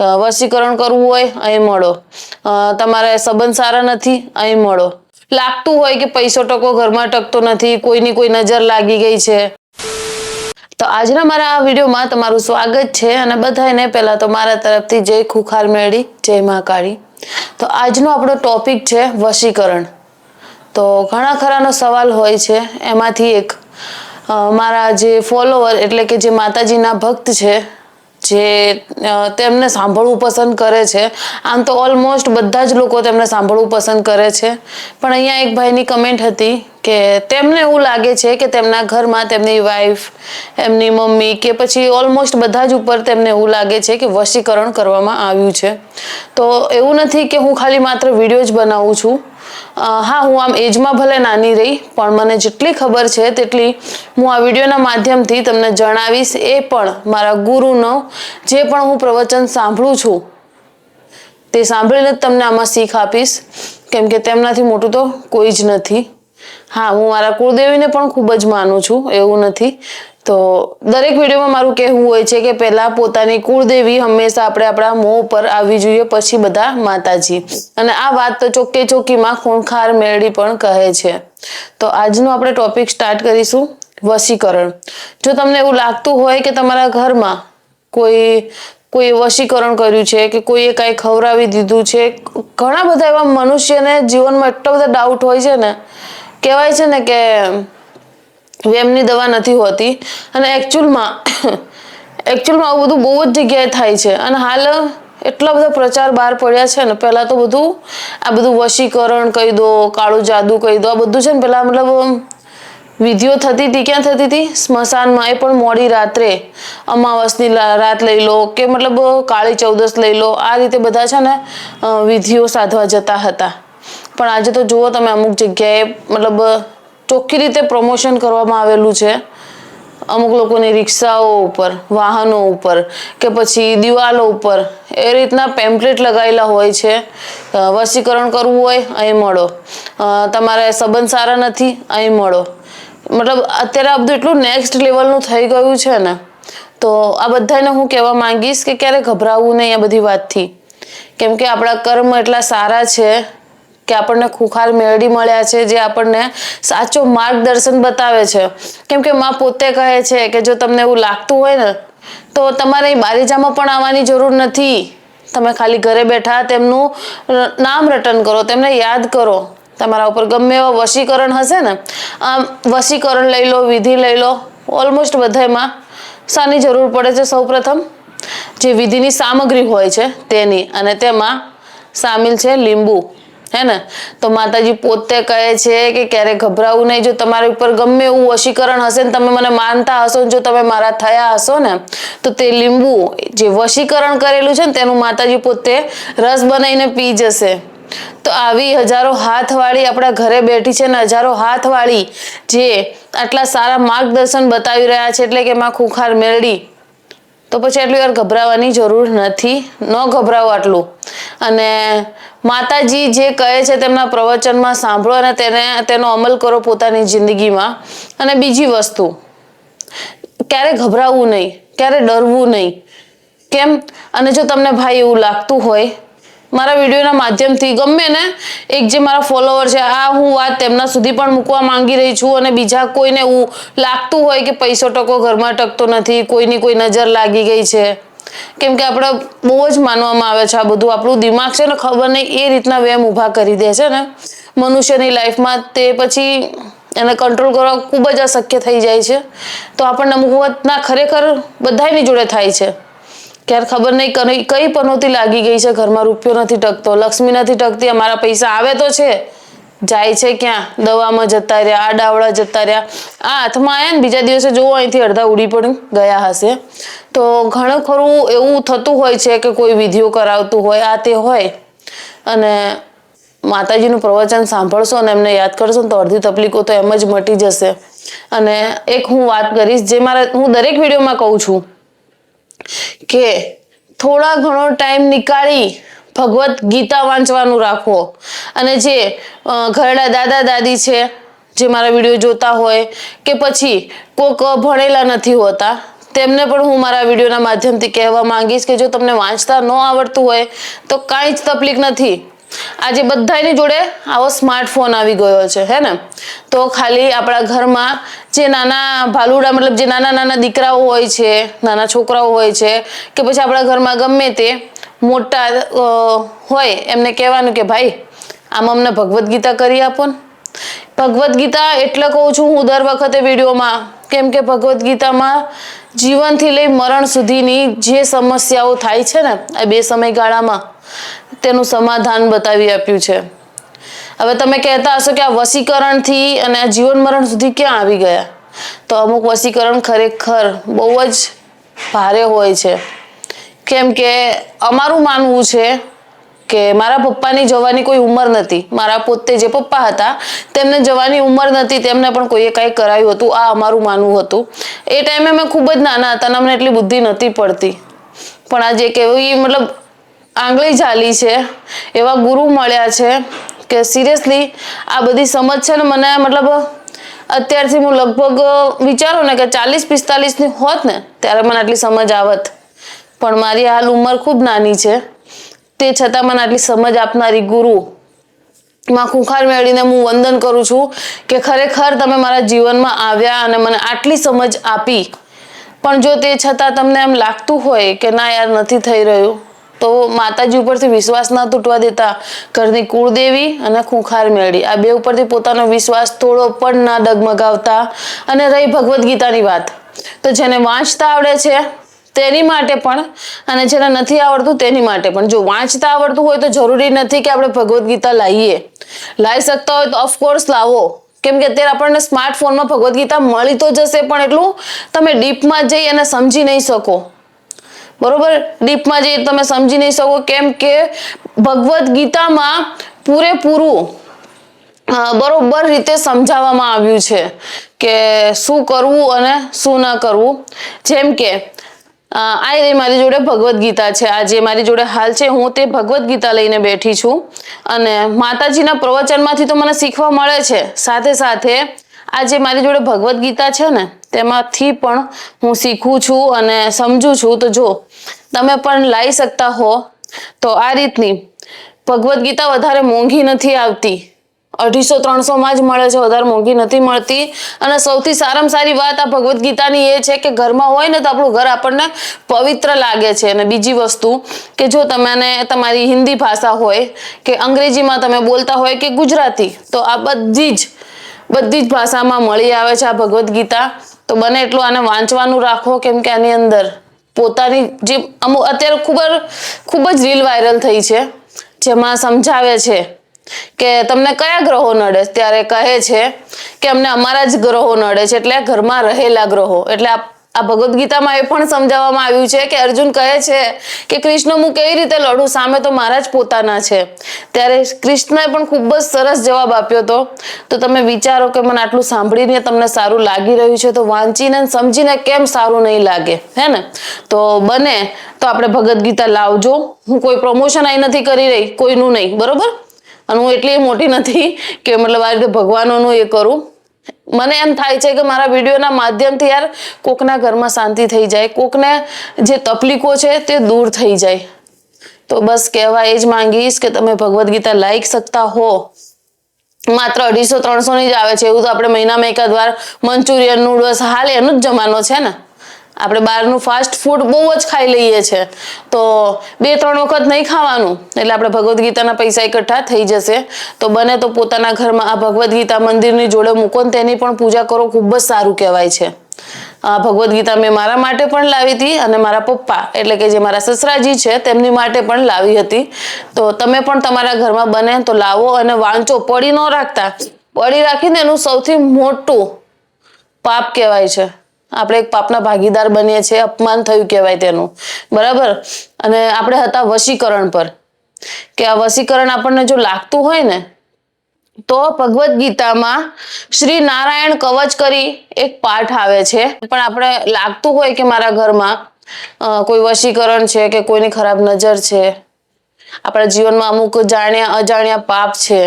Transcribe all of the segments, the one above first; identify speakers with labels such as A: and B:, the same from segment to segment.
A: વશીકરણ કરવું હોય, અહીં મળો. તમારે સંબંધ સારા નથી, અહીં મળો. લાગતું હોય કે પૈસો ટકો ઘરમાં ટકતો નથી, કોઈની કોઈ નજર લાગી ગઈ છે. તો આજના મારા આ વિડીયોમાં તમારું સ્વાગત છે અને બધાને પહેલાં તો મારા તરફથી જય ખુખાર મેળી, જય મહાકાળી. તો આજનો આપણો ટોપિક છે વશીકરણ. તો ઘણા ખરાનો સવાલ હોય છે, એમાંથી એક. મારા જે ફોલોવર એટલે કે જે માતાજીના ભક્ત છે જે તેમને સાંભળવું પસંદ કરે છે. આમ તો ઓલમોસ્ટ બધા જ લોકો તેમને સાંભળવું પસંદ કરે છે. પણ અહીંયા એક ભાઈની કમેન્ટ હતી કે તેમને એવું લાગે છે કે તેમના ઘરમાં તેમની વાઈફ એમની મમ્મી કે પછી ઓલમોસ્ટ બધા જ ઉપર તેમને એવું લાગે છે કે વશીકરણ કરવામાં આવ્યું છે. તો એવું નથી કે હું ખાલી માત્ર વીડિયો જ બનાવું છું. હા, હું આમ એજમાં ભલે નાની રહી, પણ મને જેટલી ખબર છે, તેટલી હું આ વિડીયોના માધ્યમથી તમને જણાવીશ. એ પણ મારા ગુરુનો, જે પણ હું પ્રવચન સાંભળું છું, તે સાંભળીને જ તમને આમાં શીખ આપીશ. કેમ કે તેમનાથી મોટું તો કોઈ જ નથી. હા, હું મારા કુળદેવીને પણ ખૂબ જ માનું છું, એવું નથી. તો દરેક વિડીયોમાં મારું કહેવું હોય છે કે પહેલા પોતાની કુળદેવી હંમેશા આપણે આપણા મોં પર આવવી જોઈએ, પછી બધા માતાજી. અને આ વાત તો ચોખ્ખે ચોખ્ખીમાં ખૂણખાર મેળડી પણ કહે છે. તો આજનો આપણે ટોપિક સ્ટાર્ટ કરીશું, વશીકરણ. જો તમને એવું લાગતું હોય કે તમારા ઘરમાં કોઈ કોઈ વશીકરણ કર્યું છે કે કોઈએ કાંઈ ખવડાવી દીધું છે, ઘણા બધા એવા મનુષ્યને જીવનમાં એટલા બધા ડાઉટ હોય છે ને કહેવાય છે ને કે વેમની દવા નથી હોતી. અને એકચ્યુઅલમાં એકચ્યુઅલમાં આવું બધું બહુ જ જગ્યાએ થાય છે. અને હાલ એટલા બધા પ્રચાર બહાર પડ્યા છે ને, પહેલાં તો બધું આ બધું વશીકરણ કહી દો, કાળું જાદુ કહી દો, આ બધું છે ને પહેલાં મતલબ વિધિઓ થતી હતી, ક્યાં થતી હતી? સ્મશાનમાં. એ પણ મોડી રાત્રે અમાવસની રાત લઈ લો કે મતલબ કાળી ચૌદસ લઈ લો. આ રીતે બધા છે ને વિધિઓ સાધવા જતા હતા. પણ આજે તો જુઓ તમે અમુક જગ્યાએ મતલબ ચોખ્ખી રીતે પ્રમોશન કરવામાં આવેલું છે. અમુક લોકોની રિક્ષાઓ ઉપર, વાહનો ઉપર કે પછી દિવાલો ઉપર એ રીતના પેમ્પલેટ લગાવેલા હોય છે. વસીકરણ કરવું હોય, અહીં મળો. તમારે સંબંધ સારા નથી, અહીં મળો. મતલબ, અત્યારે આ બધું એટલું નેક્સ્ટ લેવલનું થઈ ગયું છે ને, તો આ બધાને હું કહેવા માંગીશ કે ક્યારે ગભરાવવું નહીં આ બધી વાતથી. કેમ કે આપણા કર્મ એટલા સારા છે કે આપણને ખુખાર મેળડી મળ્યા છે જે આપણને સાચો માર્ગદર્શન બતાવે છે. કેમ કે માં પોતે કહે છે કે જો તમને એવું લાગતું હોય ને, તો તમારે બારીજામાં પણ આવવાની જરૂર નથી. તમે ખાલી ઘરે બેઠા તેમનું નામ રટન કરો, તેમને યાદ કરો. તમારા ઉપર ગમે એવા વશીકરણ હશે ને, આમ વશીકરણ લઈ લો, વિધિ લઈ લો ઓલમોસ્ટ બધામાં શાની જરૂર પડે છે સૌપ્રથમ. જે વિધિની સામગ્રી હોય છે તેની અને તેમાં સામેલ છે લીંબુ. હે ને તો માતાજી પોતે કહે છે કે ક્યારે ગભરાવું નહીં. જો તમારી ઉપર ગમે એવું વશીકરણ હશે ને તમે મને માનતા હશો જો તમે મારા થયા હશો ને, તો તે લીંબુ જે વશીકરણ કરેલું છે ને તેનું માતાજી પોતે રસ બનાવીને પી જશે. તો આવી હજારો હાથવાળી આપણા ઘરે બેઠી છે ને હજારો હાથવાળી જે આટલા સારા માર્ગદર્શન બતાવી રહ્યા છે એટલે કે એમાં ખુખાર મેળડી તો પછી એટલી વાર ગભરાવાની જરૂર નથી. ન ગભરાવો આટલું. અને માતાજી જે કહે છે તેમના પ્રવચનમાં સાંભળો અને તેને, તેનો અમલ કરો પોતાની જિંદગીમાં. અને બીજી વસ્તુ, ક્યારે ગભરાવું નહીં, ક્યારે ડરવું નહીં. કેમ? અને જો તમને ભાઈ એવું લાગતું હોય મારા વિડીયોના માધ્યમથી ગમે ને એક જે મારા ફોલોવર છે, આ હું વાત તેમના સુધી પણ મૂકવા માંગી રહી છું અને બીજા કોઈને એવું લાગતું હોય કે પૈસો ટકો ઘરમાં ટકતો નથી, કોઈની કોઈ નજર લાગી ગઈ છે. કેમ કે આપણે બહુ જ માનવામાં આવે છે આ બધું. આપણું દિમાગ છે ને ખબર નહીં એ રીતના વેમ ઊભા કરી દે છે ને. મનુષ્યની લાઈફમાં તે પછી એને કંટ્રોલ કરવા ખૂબ જ અશક્ય થઈ જાય છે. તો આપણને અમુક વખત ના ખરેખર બધાની જોડે થાય છે. ક્યારે ખબર નહીં, કઈ પનોતી લાગી ગઈ છે, ઘરમાં રૂપિયો નથી ટકતો, લક્ષ્મી નથી ટકતી, અમારા પૈસા આવે તો છે. જાય છે ક્યાં? દવામાં જતા રહ્યા, આ ડાવડા જતા રહ્યા. આ હાથમાં આવ્યા ને બીજા દિવસે જોવો, અહીંથી અડધા ઉડી પડી ગયા હશે. તો ઘણું ખરું એવું થતું હોય છે કે કોઈ વિધિઓ કરાવતું હોય, આ તે હોય. અને માતાજીનું પ્રવચન સાંભળશો અને એમને યાદ કરશો તો અડધી તકલીફો તો એમ જ મટી જશે. અને એક હું વાત કરીશ, જે મારા, હું દરેક વિડીયોમાં કહું છું કે થોડા ઘણો ટાઈમ નીકાળી ભગવત ગીતા વાંચવાનું રાખો અને જે ઘરડા દાદા દાદી છે, જે મારા વીડિયો જોતા હોય, કે પછી કોક ભણેલા નથી હોતા, તેમને પણ હું મારા વિડીયોના માધ્યમથી કહેવા માંગીશ કે જો તમને વાંચતા ન આવડતું હોય, તો કાંઈ જ તકલીફ નથી. આજે બધાની જોડે આવો સ્માર્ટફોન આવી ગયો છે, હે ને? તો ખાલી આપણા ઘરમાં જે નાના ભાલુડા, મતલબ જે નાના નાના દીકરાઓ હોય છે, નાના છોકરાઓ હોય છે, કે પછી આપણા ઘરમાં ગમે તે મોટા હોય, એમને કહેવાનું કે, ભાઈ, આમ અમને ભગવદ્ ગીતા કરી આપો ને. ભગવદ્ ગીતા એટલે કહું છું હું દર વખતે વિડીયોમાં, કેમ કે ભગવદ્ ગીતામાં જીવનથી લઈ મરણ સુધીની જે સમસ્યાઓ થાય છે ને, આ બે સમયગાળામાં તેનું સમાધાન બતાવી આપ્યું છે. હવે તમે કહેતા હશો કે આ વસીકરણથી અને આ જીવન મરણ સુધી ક્યાં આવી ગયા? તો અમુક વસીકરણ ખરેખર બહુ જ ભારે હોય છે. કેમ કે અમારું માનવું છે કે મારા પપ્પાની જવાની કોઈ ઉંમર નથી. મારા પોતે જે પપ્પા હતા, તેમને જવાની ઉંમર નથી, તેમને પણ કોઈએ કાંઈ કરાયું હતું, આ અમારું માનવું હતું. એ ટાઈમે અમે ખૂબ જ નાના હતા અને અમને એટલી બુદ્ધિ નથી પડતી. પણ આજે કેવી મતલબ આંગળી ઝાલી છે. એવા ગુરુ મળ્યા છે કે સિરિયસલી આ બધી સમજ છે ને મને મતલબ અત્યારથી હું લગભગ વિચારું ને કે ચાલીસ પિસ્તાલીસની હોત ને ત્યારે મને આટલી સમજ આવત. પણ મારી હાલ ઉંમર ખૂબ નાની છે. તે છતાં મને આટલી સમજ આપનારી ગુરુ માં ખુંખાર મેળવીને હું વંદન કરું છું કે ખરેખર તમે મારા જીવનમાં આવ્યા અને મને આટલી સમજ આપી. પણ જો તે છતાં તમને એમ લાગતું હોય કે ના યાર નથી થઈ રહ્યું તો માતાજી ઉપરથી વિશ્વાસ ના તૂટવા દેતા ઘરની કુળદેવી અને ખુંખાર મેળી. આ બે ઉપરથી પોતાનો વિશ્વાસ થોડો પણ ના ડગમગાવતા અને રહી ભગવદ્ ગીતાની વાત. તો જેને વાંચતા આવડે છે તેની માટે પણ અને જેને નથી આવડતું તેની માટે પણ. જો વાંચતા આવડતું હોય તો જરૂરી નથી કે આપણે ભગવદ્ ગીતા લાવીએ લાવી શકતા હોય તો ઓફકોર્સ લાવો. કેમ કે અત્યારે આપણને સ્માર્ટફોનમાં ભગવદ્ ગીતા મળી તો જશે પણ એટલું તમે ડીપમાં જઈ અને સમજી નહીં શકો. બરોબર? ડીપમાં જઈ તમે સમજી નહીં શકો કેમ કે ભગવદ્ ગીતામાં પૂરેપૂરું બરોબર રીતે સમજાવવામાં આવ્યું છે કે શું કરવું અને શું ન કરવું. જેમ કે આ રહી મારી જોડે ભગવદ્ ગીતા છે. આ જે મારી જોડે હાલ છે, હું તે ભગવદ્ ગીતા લઈને બેઠી છું. અને માતાજીના પ્રવચનમાંથી તો મને શીખવા મળે છે. સાથે સાથે આ જે મારી જોડે ભગવદ્ ગીતા છે ને, તેમાંથી પણ હું શીખું છું અને સમજું છું. તો જો, તમે પણ લાવી શકતા હો, તો આ રીતની ભગવદ્ ગીતા વધારે મોંઘી નથી આવતી. અઢીસો, ત્રણસોમાં જ મળે છે, વધારે મોંઘી નથી મળતી. અને સૌથી સારામાં સારી વાત આ ભગવદ્ ગીતાની એ છે કે ઘરમાં હોય ને તો આપણું ઘર આપણને પવિત્ર લાગે છે. અને બીજી વસ્તુ કે જો તમને તમારી હિન્દી ભાષા હોય કે અંગ્રેજીમાં તમે બોલતા હોય કે ગુજરાતી, તો આ બધી જ બધી જ ભાષામાં મળી આવે છે આ ભગવદ્ ગીતા. તો બને એટલું આને વાંચવાનું રાખો કેમ કે આની અંદર પોતાની જે અમુક અત્યારે ખૂબ ખૂબ જ રીલ વાયરલ થઈ છે. જેમાં સમજાવે છે કે તમને કયા ગ્રહો નડે ત્યારે કહે છે કે અમને અમારા જ ગ્રહો નડે છે. એટલે ઘરમાં રહેલા ગ્રહો. એટલે આ ભગવદ્ ગીતામાં એ પણ સમજાવવામાં આવ્યું છે કે અર્જુન કહે છે કે કૃષ્ણ હું કેવી રીતે લડું? સામે તો મારા જ પોતાના છે. ત્યારે કૃષ્ણએ પણ ખૂબ જ સરસ જવાબ આપ્યો હતો. તો તમે વિચારો કે મને આટલું સાંભળીને તમને સારું લાગી રહ્યું છે, તો વાંચીને સમજીને કેમ સારું નહીં લાગે? હે ને? તો બને તો આપણે ભગવદ્ ગીતા લાવજો. હું કોઈ પ્રમોશન અહીં નથી કરી રહી, કોઈનું નહીં. બરોબર? અને હું એટલી મોટી નથી કે મતલબ આ રીતે ભગવાનોનું એ કરું. મને એમ થાય છે કે મારા વિડીયોના માધ્યમથી યાર કોકના ઘરમાં શાંતિ થઈ જાય, કોકને જે તકલીફો છે તે દૂર થઈ જાય. તો બસ કહેવા એ જ માંગીશ કે તમે ભગવદ્ ગીતા લાઈક શકતા હો. માત્ર અઢીસો ત્રણસો ની જ આવે છે, એવું તો આપણે મહિનામાં એકાદ વાર મંચુરિયન, નૂડલ્સ, હાલ એનો જ જમાનો છે ને. આપણે બહારનું ફાસ્ટ ફૂડ બહુ જ ખાઈ લઈએ છે. તો બે, ત્રણ વખત નહીં ખાવાનું, એટલે આપણે ભગવદ્ ગીતાના પૈસા એકઠા થઈ જશે. તો બને તો પોતાના ઘરમાં આ ભગવદ્ ગીતા મંદિરની જોડે મૂકો ને તેની પણ પૂજા કરો, ખૂબ જ સારું કહેવાય છે. આ ભગવદ્ ગીતા મેં મારા માટે પણ લાવી હતી અને મારા પપ્પા, એટલે કે જે મારા સસરાજી છે, તેમની માટે પણ લાવી હતી. તો તમે પણ તમારા ઘરમાં બને તો લાવો અને વાંચો. પડી ન રાખતા. પડી રાખીને એનું સૌથી મોટું પાપ કહેવાય છે. આપણે એક પાપના ભાગીદાર બનીએ છીએ, અપમાન થયું કહેવાય તેનું. બરાબર? અને આપણે હતા વશીકરણ પર. કે આ વશીકરણ આપણને જો લાગતું હોય ને, તો ભગવદ્ ગીતામાં શ્રી નારાયણ કવચ કરી એક પાઠ આવે છે. પણ આપણે લાગતું હોય કે મારા ઘરમાં કોઈ વશીકરણ છે કે કોઈની ખરાબ નજર છે, આપણા જીવનમાં અમુક જાણ્યા, અજાણ્યા પાપ છે,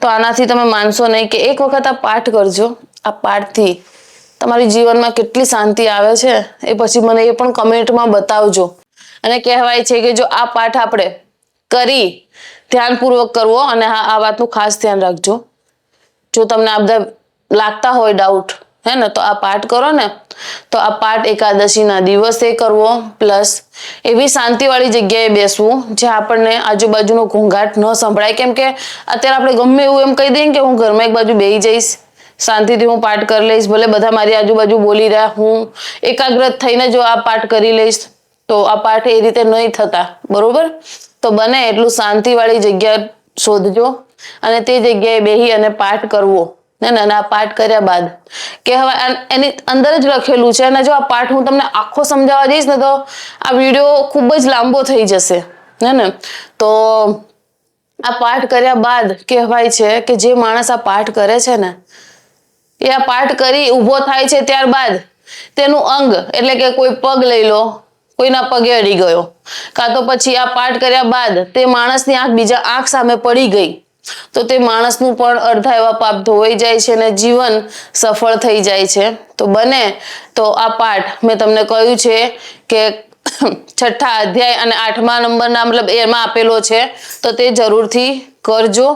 A: તો આનાથી તમે માનશો નહીં કે એક વખત આ પાઠ કરજો. આ પાઠથી તમારી જીવનમાં કેટલી શાંતિ આવે છે એ પછી મને એ પણ કમેન્ટમાં બતાવજો. અને કહેવાય છે કે જો આ પાઠ આપણે કરી ધ્યાનપૂર્વક કરવો અને હા, આ વાતનું ખાસ ધ્યાન રાખજો. જો તમને આ બધા લાગતા હોય ડાઉટ હે ને, તો આ પાઠ કરો ને, તો આ પાઠ એકાદશીના દિવસે કરવો. પ્લસ એવી શાંતિવાળી જગ્યાએ બેસવું જ્યાં આપણને આજુબાજુનો ઘોંઘાટ ન સંભળાય. કેમ કે અત્યારે આપણે ગમે એવું એમ કહી દઈએ કે હું ઘરમાં એક બાજુ બેસી જઈશ. શાંતિથી હું પાઠ કરી લઈશ, ભલે બધા મારી આજુબાજુ બોલી રહ્યા હું, એકાગ્રત થઈને જો આ પાઠ કરી લઈશ, તો આ પાઠ એ રીતે નહીં થતા, બરોબર? તો બને એટલું શાંતિવાળી જગ્યા શોધજો અને તે જગ્યાએ બેસી અને પાઠ કરવો. અને આ પાઠ કર્યા બાદ. કે હવે એની અંદર જ લખેલું છે અને જો આ પાઠ હું તમને આખો સમજાવવા જઈશ ને તો આ વીડિયો ખૂબ જ લાંબો થઈ જશે. હે ને, તો આ પાઠ કર્યા બાદ કહેવાય છે કે જે માણસ આ પાઠ કરે છે ને એ આ પાઠ કરી ઊભો થાય છે ત્યારબાદ તેનું અંગ એટલે કે કોઈ પગ લઈ લો, કોઈના પગે અડી ગયો. કાં તો પછી આ પાઠ કર્યા બાદ તે માણસની આંખ બીજા આંખ સામે પડી ગઈ. તો તે માણસનું પણ અડધા એવા પાપ ધોવાઈ જાય છે અને જીવન સફળ થઈ જાય છે. તો બને તો આ પાઠ મેં તમને કહ્યું છે કે છઠ્ઠા અધ્યાય અને આઠમા નંબરના મતલબ એમાં આપેલો છે. તો તે જરૂરથી કરજો.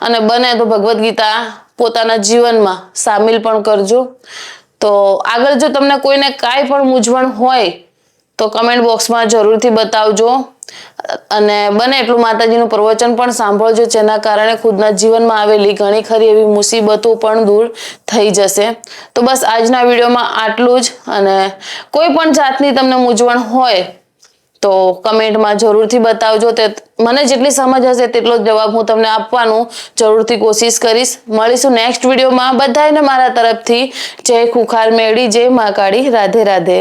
A: અને બને તો ભગવદ્ ગીતા પોતાના જીવનમાં સામેલ પણ કરજો. તો આગળ જો તમને કોઈને કાંઈ પણ મૂંઝવણ હોય, તો કમેન્ટ બોક્સમાં જરૂરથી બતાવજો. અને બને એટલું માતાજીનું પ્રવચન પણ સાંભળજો, જેના કારણે ખુદના જીવનમાં આવેલી ઘણી ખરી એવી મુસીબતો પણ દૂર થઈ જશે. તો બસ આજના વિડીયોમાં આટલું જ. અને કોઈ પણ જાતની તમને મૂંઝવણ હોય તો કમેન્ટમાં જરૂરથી બતાવજો તે મને જેટલી સમજ હશે તેટલો જવાબ હું તમને આપવાનું જરૂરથી કોશિશ કરીશ. મળીશું નેક્સ્ટ વિડીયોમાં. બધાને મારા તરફથી. જય ખુખાર મેળી, જય મા કાળી. રાધે રાધે.